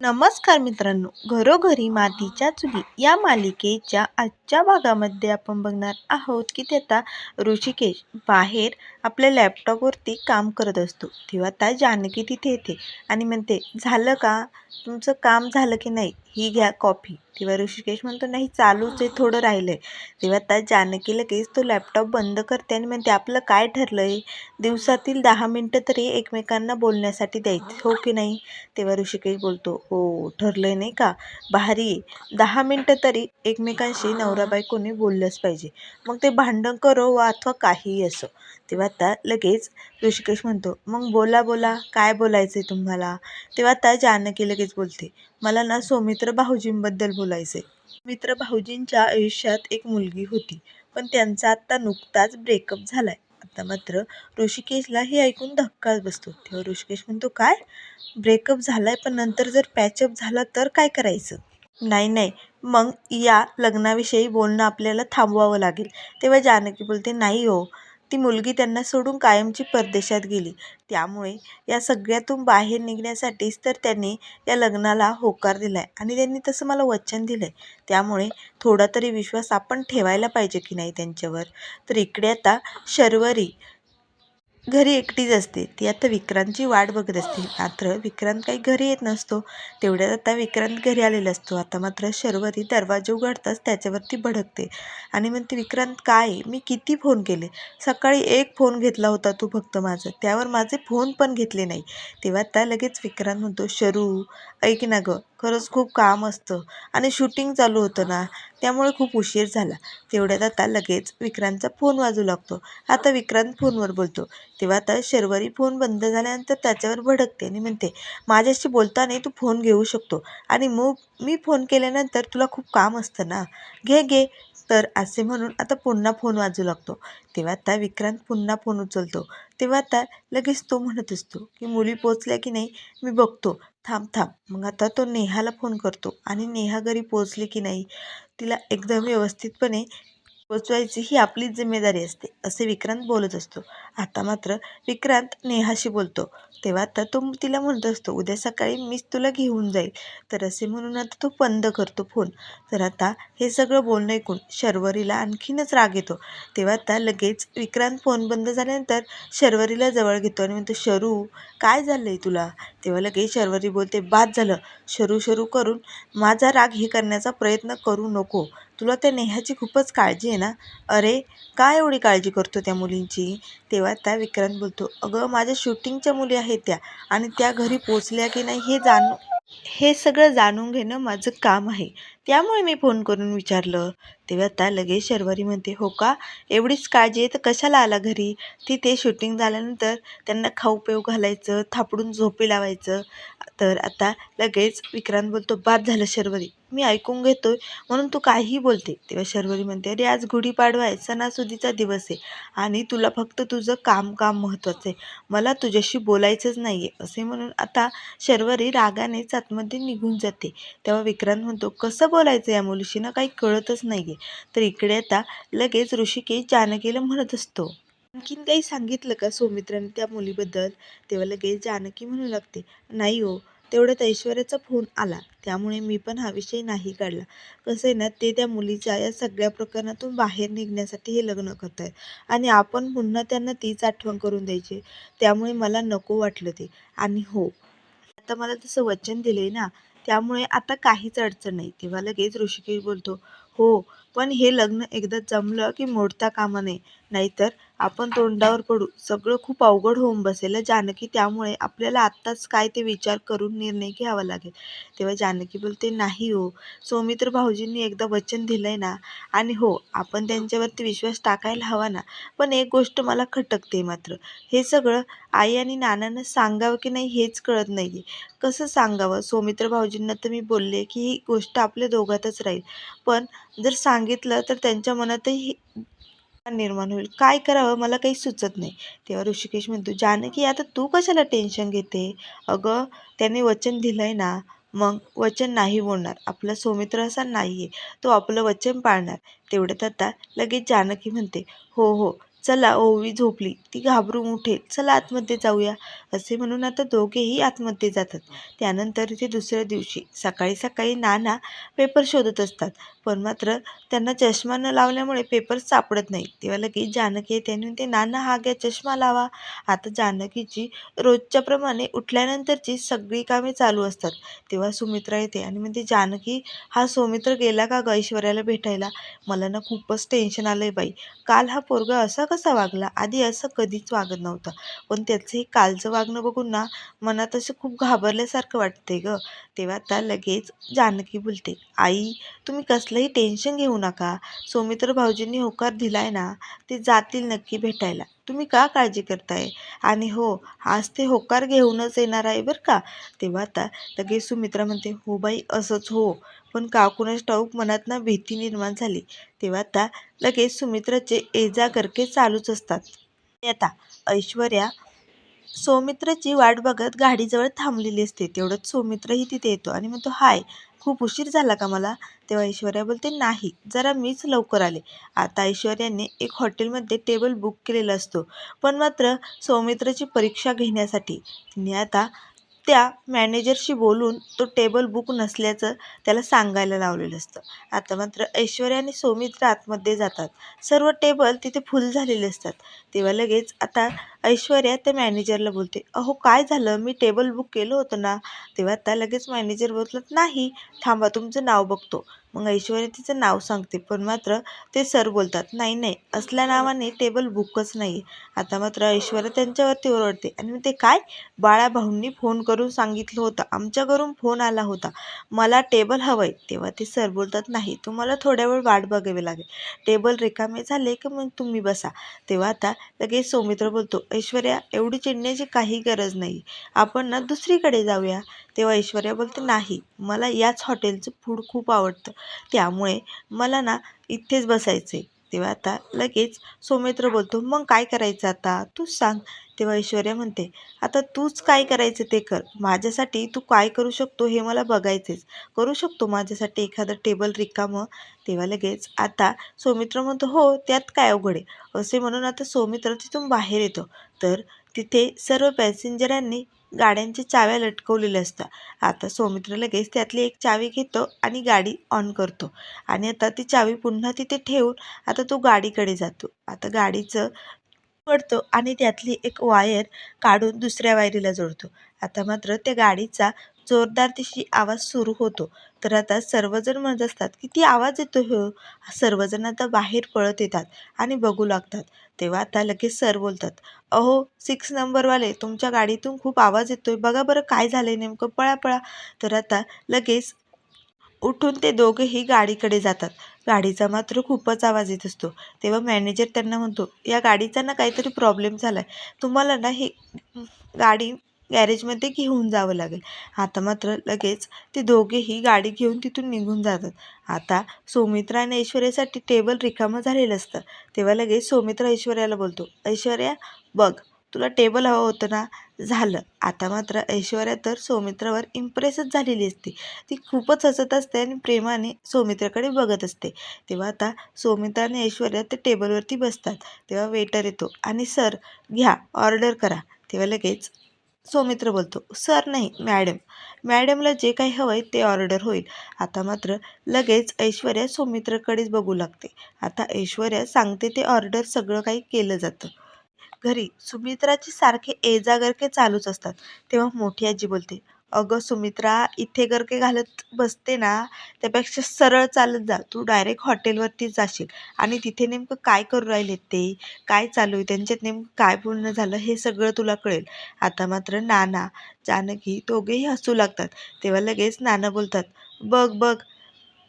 नमस्कार मित्रांनो घरोघरी मातीच्या चुली या मालिकेच्या आजच्या भागामध्ये आपण बघणार आहोत की त्याचा ऋषिकेश बाहेर आपल्या लॅपटॉपवरती काम करत असतो. तेव्हा त्या जानकी तिथे येते आणि म्हणते झालं का? तुमचं काम झालं की नाही? ही घ्या कॉफी. तेव्हा ऋषिकेश म्हणतो नाही चालूच आहे थोडं राहिलं आहे तेव्हा त्या जानकी लगेच तो लॅपटॉप बंद करते आणि म्हणते आपलं काय ठरलं आहे दिवसातील दहा मिनटं तरी एकमेकांना बोलण्यासाठी द्यायचं हो की नाही? तेव्हा ऋषिकेश बोलतो हो ठरलं आहे नाही का? भारी दहा मिनटं तरी एकमेकांशी नवरा बायकोने बोललंच पाहिजे. मग ते भांडण करो वा अथवा काहीही असो. तेव्हा आता लगेच ऋषिकेश म्हणतो मग बोला बोला काय बोलायचं आहे तुम्हाला? तेव्हा आता जानकी लगेच बोलते मला ना सौमित्र भाऊजींबद्दल बोलायचं आहे मित्र भाऊजींच्या आयुष्यात एक मुलगी होती पण त्यांचा आत्ता नुकताच ब्रेकअप झालाय. आता मात्र ऋषिकेशला हे ऐकून धक्काच बसतो. तेव्हा ऋषिकेश म्हणतो काय? ब्रेकअप झालाय पण नंतर जर पॅचअप झाला तर काय करायचं? नाही नाही. मग या लग्नाविषयी बोलणं आपल्याला थांबवावं लागेल. तेव्हा जानकी बोलते नाही हो. ती मुलगी त्यांना सोडून कायमची परदेशात गेली. त्यामुळे या सगळ्यातून बाहेर निघण्यासाठीच तर त्यांनी या लग्नाला होकार दिला आहे आणि त्यांनी तसं मला वचन दिलं आहे त्यामुळे थोडा तरी विश्वास आपण ठेवायला पाहिजे की नाही त्यांच्यावर. तर इकडे आता शर्वरी घरी एकटीच असते. ती आता विक्रांतची वाट बघत असते. मात्र विक्रांत काही घरी येत नसतो. तेवढ्यात आता विक्रांत घरी आलेला असतो. आता मात्र शर्वरी दरवाजा उघडताच त्याच्यावरती भडकते. आणि म्हणते विक्रांत काय? मी किती फोन केले? सकाळी एक फोन घेतला होता तू फक्त माझं. त्यावर माझे फोन पण घेतले नाही. तेव्हा आता लगेच विक्रांत म्हणतो शरू ऐक ना गं. खरंच खूप काम असतं. आणि शूटिंग चालू होतं ना त्यामुळे खूप उशीर झाला. तेवढ्यात आता लगेच विक्रांतचा फोन वाजू लागतो. आता विक्रांत फोनवर बोलतो. तेव्हा आता शर्वरी फोन बंद झाल्यानंतर त्याच्यावर भडकते आणि म्हणते माझ्याशी बोलताना तू फोन घेऊ शकतो. आणि मग मी फोन केल्यानंतर तुला खूप काम असतं ना. घे घे. तर असे म्हणून आता पुन्हा फोन वाजू लागतो. तेव्हा आता विक्रांत पुन्हा फोन उचलतो. तेव्हा आता लगेच तो म्हणत असतो की मुली पोचल्या की नाही? मी बघतो. थांब थांब. मग आता तो नेहाला फोन करतो आणि नेहा घरी पोचली की नाही? तिला एकदम व्यवस्थितपणे पोचवायची ही आपलीच जिम्मेदारी असते असे विक्रांत बोलत असतो. आता मात्र विक्रांत नेहाशी बोलतो. तेव्हा आता तो तिला म्हणत असतो उद्या सकाळी मीच तुला घेऊन जाईल. तर असे म्हणून आता तो बंद करतो फोन. तर आता हे सगळं बोलणं ऐकून शर्वरीला आणखीनच राग येतो. तेव्हा आता लगेच विक्रांत फोन बंद झाल्यानंतर शर्वरीला जवळ घेतो आणि म्हणतो शरू काय झालं आहे तुला? तेव्हा लगेच शर्वरी बोलते बाद झालं. शरू शरू करून माझा राग हे करण्याचा प्रयत्न करू नको. तुला त्या नेहाची खूपच काळजी आहे ना? अरे काय एवढी काळजी करतो त्या मुलींची? तेव्हा त्या विक्रांत बोलतो अगं माझ्या शूटिंगच्या मुली आहेत त्या आणि त्या घरी पोचल्या की नाही हे जाण हे सगळं जाणून घेणं माझं काम आहे. त्यामुळे मी फोन करून विचारलं. तेव्हा आता लगेच शर्वरी म्हणते हो का? एवढीच काळजी आहे तर कशाला आला घरी? तिथे शूटिंग झाल्यानंतर त्यांना खाऊ पेऊ घालायचं थापडून झोपी लावायचं. तर आता लगेच विक्रांत बोलतो बाद झालं शर्वरी. मी ऐकून घेतोय म्हणून तू काहीही बोलते. तेव्हा शर्वरी म्हणते अरे आज गुढीपाडवा आहे सणासुदीचा दिवस आहे आणि तुला फक्त तुझं काम काम महत्त्वाचं आहे. मला तुझ्याशी बोलायचंच नाही आहे असे म्हणून आता शर्वरी रागानेच आतमध्ये निघून जाते. तेव्हा विक्रांत म्हणतो कसं बोलायचं या मुलीशी ना काही कळतच नाही आहे तर इकडे आता लगेच ऋषिकेश जानकीला म्हणत असतो. आणखीन काही सांगितलं का सौमित्राने त्या मुलीबद्दल? तेव्हा लगेच जानकी म्हणू लागते नाही हो तेवढ्यात ऐश्वर्याचा फोन आला त्यामुळे मी पण हा विषय नाही काढला. कसं आहे ना ते त्या मुलीच्या या सगळ्या प्रकरणातून बाहेर निघण्यासाठी हे लग्न करत आहेत आणि आपण पुन्हा त्यांना तीच आठवण करून द्यायची. त्यामुळे मला नको वाटलं ते. आणि हो आता मला तसं वचन दिले ना त्यामुळे आता काहीच अडचण नाही. तेव्हा लगेच ऋषिकेश बोलतो हो पण हे लग्न एकदा जमलं की मोडता कामा नये. नाहीतर आपण तोंडावर पडू. सगळं खूप अवघड होऊन बसेल. जानकी त्यामुळे आपल्याला आत्ताच काय ते विचार करून निर्णय घ्यावा लागेल. तेव्हा जानकी बोलते नाही हो. सौमित्र भाऊजींनी एकदा वचन दिलंय ना. आणि हो आपण त्यांच्यावरती विश्वास टाकायला हवा ना. पण एक गोष्ट मला खटकते मात्र. हे सगळं आई आणि नानांना सांगावं की नाही हेच कळत नाही कसं सांगावं? सौमित्र भाऊजींना तर मी बोलले की ही गोष्ट आपल्या दोघातच राहील. पण जर सांग सांगितलं तर त्यांच्या मनातही निर्माण होईल. काय करावं? मला काही सुचत नाही. तेव्हा ऋषिकेश म्हणतो जानकी आता तू कशाला टेन्शन घेते? अगं त्याने वचन दिलंय ना मग वचन नाही बोलणार. आपला सौमित्र असा नाही आहे तो आपलं वचन पाळणार. तेवढ्यात आता लगेच जानकी म्हणते हो हो चला ओवी झोपली. ती घाबरून उठेल. चला आतमध्ये जाऊया असे म्हणून आता दोघेही आतमध्ये जातात. त्यानंतर ते दुसऱ्या दिवशी सकाळी सकाळी नाना पेपर शोधत असतात. पण मात्र त्यांना चष्मा न लावल्यामुळे पेपर सापडत नाही. तेव्हा लगेच जानकी येते आणि ते नाना हा घ्या चष्मा लावा. आता जानकीची रोजच्या प्रमाणे उठल्यानंतरची सगळी कामे चालू असतात. तेव्हा सुमित्रा येते आणि म्हणते जानकी हा सौमित्र गेला का ग ऐश्वर्याला भेटायला? मला ना खूपच टेन्शन आलं आहे बाई. काल हा पोरगा असा कसा वागला? आधी असं कधीच वागत नव्हता. पण त्याचं हे कालचं वागणं बघून ना मनात असं खूप घाबरल्यासारखं वाटते ग. तेव्हा आता लगेच जानकी बोलते आई तुम्ही कसलंही टेन्शन घेऊ नका. सौमित्र भाऊजींनी होकार दिलाय ना ते जातील नक्की भेटायला. तुम्ही का काळजी करताय? आणि हो आज ते होकार घेऊनच येणार आहे बरं का? तेव्हा आता लगेच सुमित्रा म्हणते हो बाई असंच हो. पण काकूनच ठाऊक मनात ना भीती निर्माण झाली. तेव्हा आता लगेच सुमित्राचे एजा करके चालूच असतात. आता ऐश्वर्या सौमित्राची वाट बघत गाडीजवळ थांबलेली असते. तेवढंच सौमित्रही तिथे येतो आणि म्हणतो हाय खूप उशीर झाला का मला? तेव्हा ऐश्वर्या बोलते नाही जरा मीच लवकर आले. आता ऐश्वर्याने एक हॉटेलमध्ये टेबल बुक केलेला असतो. पण मात्र सौमित्राची परीक्षा घेण्यासाठी तिने आता त्या मॅनेजरशी बोलून तो टेबल बुक नसल्याचं त्याला सांगायला लावलेलं असतं. आता मात्र ऐश्वर्या आणि सौमित्र आतमध्ये जातात. सर्व टेबल तिथे फुल झालेले असतात. तेव्हा लगेच आता ऐश्वर्या त्या मॅनेजरला बोलते अहो काय झालं? मी टेबल बुक केलं होतं ना. तेव्हा आता लगेच मॅनेजर बोलत नाही थांबा तुमचं नाव बघतो. मग ऐश्वर्या तिचं नाव सांगते पण मात्र ते सर बोलतात नाही नाही असल्या नावाने टेबल बुकच नाही. आता मात्र ऐश्वर्या त्यांच्यावरती ओरडते. आणि मग ते काय? बाळा भाऊंनी फोन करून सांगितलं होतं. आमच्या घरून फोन आला होता. मला टेबल हवं आहे तेव्हा ते सर बोलतात नाही तुम्हाला थोड्या वेळ वाट बघावी लागेल. टेबल रिकामे झाले की मग तुम्ही बसा. तेव्हा आता लगेच सौमित्र बोलतो ऐश्वर्या एवढी चिडण्याची काही गरज नाही. आपण ना दुसरीकडे जाऊया. तेव्हा ऐश्वर्या बोलते नाही मला याच हॉटेलचं फूड खूप आवडतं. त्यामुळे मला ना इथेच बसायचं आहे तेव्हा आता लगेच सौमित्र बोलतो मग काय करायचं आता? तूच सांग. तेव्हा ऐश्वर्या म्हणते आता तूच काय करायचं ते कर. माझ्यासाठी तू काय करू शकतो हे मला बघायचेच. करू शकतो माझ्यासाठी एखादं टेबल रिकामं. तेव्हा लगेच आता सौमित्र म्हणतो हो त्यात काय अवघड आहे? असे म्हणून आता सौमित्र तिथून बाहेर येतो. तर तिथे सर्व पॅसेंजरांनी गाड्यांच्या चाव्या लटकवलेल्या असतात. आता सौमित्र लगेच त्यातली एक चावी घेतो आणि गाडी ऑन करतो. आणि आता ती चावी पुन्हा तिथे ठेवून आता तो गाडीकडे जातो. आता गाडीचं पडतो आणि त्यातली एक वायर काढून दुसऱ्या वायरीला जोडतो. आता मात्र त्या गाडीचा जोरदार तिशी आवाज सुरू होतो. तर आता सर्वजण म्हणत असतात किती आवाज येतो हो. सर्वजण आता बाहेर पळत येतात आणि बघू लागतात. तेव्हा आता लगेच सर बोलतात अहो सिक्स नंबरवाले तुमच्या गाडीतून खूप आवाज येतोय. बघा बरं काय झालंय नेमकं. पळा पळा. तर आता लगेच उठून ते दोघेही गाडीकडे जातात. गाडीचा मात्र खूपच आवाज येत असतो. तेव्हा मॅनेजर त्यांना म्हणतो या गाडीचा ना काहीतरी प्रॉब्लेम झाला आहे तुम्हाला ना ही गाडी गॅरेजमध्ये घेऊन जावं लागेल. आता मात्र लगेच ते दोघेही गाडी घेऊन तिथून निघून जातात. आता सौमित्रा आणि ऐश्वर्यासाठी टेबल रिकामं झालेलं असतं. तेव्हा लगेच सौमित्रा ऐश्वर्याला बोलतो ऐश्वर्या बघ तुला टेबल हवं होतं ना? झालं. आता मात्र ऐश्वर्या तर सौमित्रावर इम्प्रेसच झालेली असते. ती खूपच हसत असते आणि प्रेमाने सौमित्राकडे बघत असते. तेव्हा आता सौमित्रा आणि ऐश्वर्या ते टेबलवरती बसतात. तेव्हा वेटर येतो आणि सर घ्या ऑर्डर करा. तेव्हा लगेच सौमित्र बोलतो सर नाही मॅडम. मॅडमला जे काही हवं आहे ते ऑर्डर होईल. आता मात्र लगेच ऐश्वर्या सौमित्रकडेच बघू लागते. आता ऐश्वर्या सांगते ते ऑर्डर सगळं काही केलं जातं. घरी सुमित्राची सारखे एजागरके चालूच असतात. तेव्हा मोठी आजी बोलते अगं सुमित्रा इथे गरके घालत बसते ना त्यापेक्षा सरळ चालत जा. तू डायरेक्ट हॉटेलवरतीच जाशील. आणि तिथे नेमकं काय करू राहिले ते? काय चालू आहे? त्यांच्यात नेमकं काय पूर्ण झालं हे सगळं तुला कळेल. आता मात्र नाना जानकी दोघेही हसू लागतात. तेव्हा लगेच नाना बोलतात बघ बघ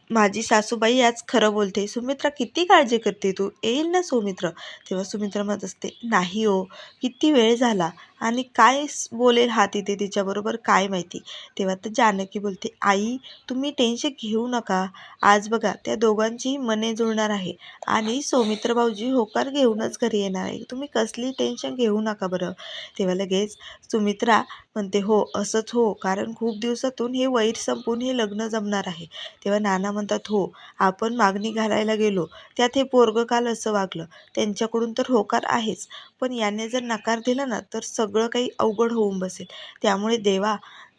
माझी सासूबाई आज खरं बोलते. सुमित्रा किती काळजी करते तू? येईल ना सुमित्र? तेव्हा सुमित्रा म्हणत असते नाही हो किती वेळ झाला? आणि काय बोलेल हा तिथे तिच्याबरोबर? काय माहिती? तेव्हा तर जानकी बोलते आई तुम्ही टेन्शन घेऊ नका. आज बघा त्या दोघांची मने जुळणार आहे आणि सौमित्र भाऊजी होकार घेऊनच घरी येणार आहे. तुम्ही कसली टेन्शन घेऊ नका बरं. तेव्हा लगेच सुमित्रा म्हणते हो असंच हो कारण खूप दिवसातून हे वैर संपून हे लग्न जमणार आहे. तेव्हा नाना म्हणतात हो आपण मागणी घालायला गेलो. त्यात हे पोरगं काल असं वागलं. त्यांच्याकडून तर होकार आहेच. पण याने जर नकार दिला ना तर सग सगळं काही अवघड होऊन बसेल. त्यामुळे देवा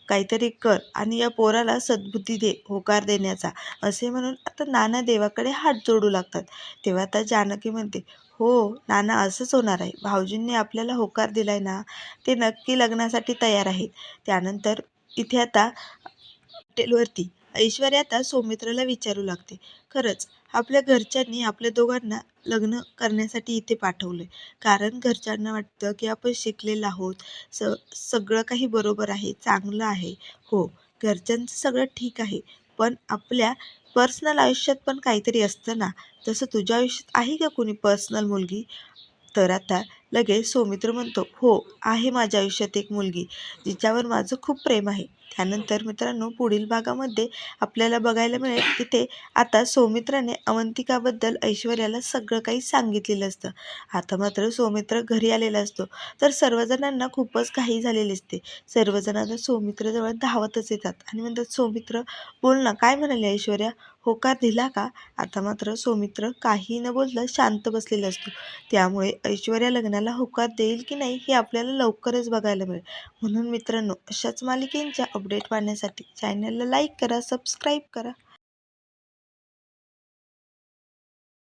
काहीतरी कर आणि या पोराला सद्बुद्धी दे होकार देण्याचा. असे म्हणून आता नाना देवाकडे हात जोडू लागतात. तेव्हा आता जानकी म्हणते हो नाना असंच होणार आहे. भाऊजींनी आपल्याला होकार दिलाय ना ते नक्की लग्नासाठी तयार आहेत. त्यानंतर इथे आता हॉटेलवरती ऐश्वर्या आता सौमित्रला विचारू लागते. खरंच आपल्या घरच्यांनी आपल्या दोघांना लग्न करण्यासाठी इथे पाठवलं कारण घरच्यांना वाटतं की आपण शिकलेलं आहोत. स सगळं काही बरोबर आहे चांगलं आहे. हो घरच्यांचं सगळं ठीक आहे. पण आपल्या पर्सनल आयुष्यात पण काहीतरी असतं ना. तसं तुझ्या आयुष्यात आहे का कोणी पर्सनल मुलगी? तर आता लगेच सौमित्र म्हणतो हो आहे माझ्या आयुष्यात एक मुलगी जिच्यावर माझं खूप प्रेम आहे. त्यानंतर मित्रांनो पुढील भागामध्ये आपल्याला बघायला मिळेल तिथे आता सौमित्राने अवंतिकाबद्दल ऐश्वर्याला सगळं काही सांगितलेलं असतं. आता मात्र सौमित्र घरी आलेला असतो. तर सर्वजणांना खूपच घाई झालेली असते. सर्वजणांना सौमित्रजवळ धावतच येतात. आणि म्हणतात सौमित्र बोल ना काय म्हणाले ऐश्वर्या? होकार दिला का? आता मात्र सौमित्र काही न बोलता शांत बसलेला असतो. त्यामुळे ऐश्वर्या लग्नाला होकार देईल की नाही हे आपल्याला लवकरच बघायला मिळेल. म्हणून मित्रांनो अशाच मालिकेंच्या अपडेट पाहण्यासाठी चॅनलला लाईक करा सबस्क्राईब करा.